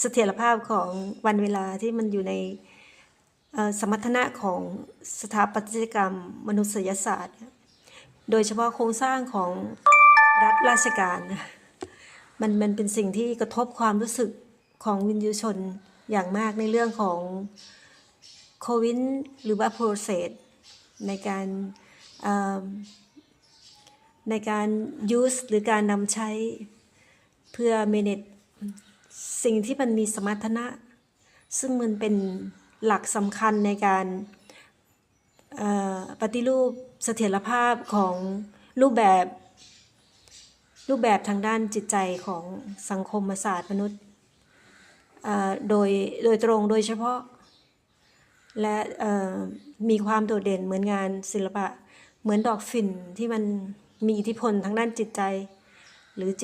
เสถียรภาพของวันเวลาที่มันอยู่ในสมรรถนะของสถาปัตยกรรมมนุษยศาสตร์ โดยเฉพาะโครงสร้างของรัฐราชการมันมันเป็นสิ่งที่กระทบความรู้สึกของวินยูชนอย่างมากในเรื่องของโควินหรือว่า process ในการในการ use หรือการนำใช้ เพื่อ manage สิ่งที่มันมีสมรรถนะ ซึ่งมันเป็นหลักสำคัญในการปฏิรูปเสถียรภาพของรูปแบบรูปแบบทางด้านจิตใจของสังคมศาสตร์มนุษย์โดยโดยตรงโดยเฉพาะ และมีความโดดเด่นเหมือนงานศิลปะเหมือนดอกฝิ่นที่มันมีอิทธิพลทางด้านจิตใจหรือ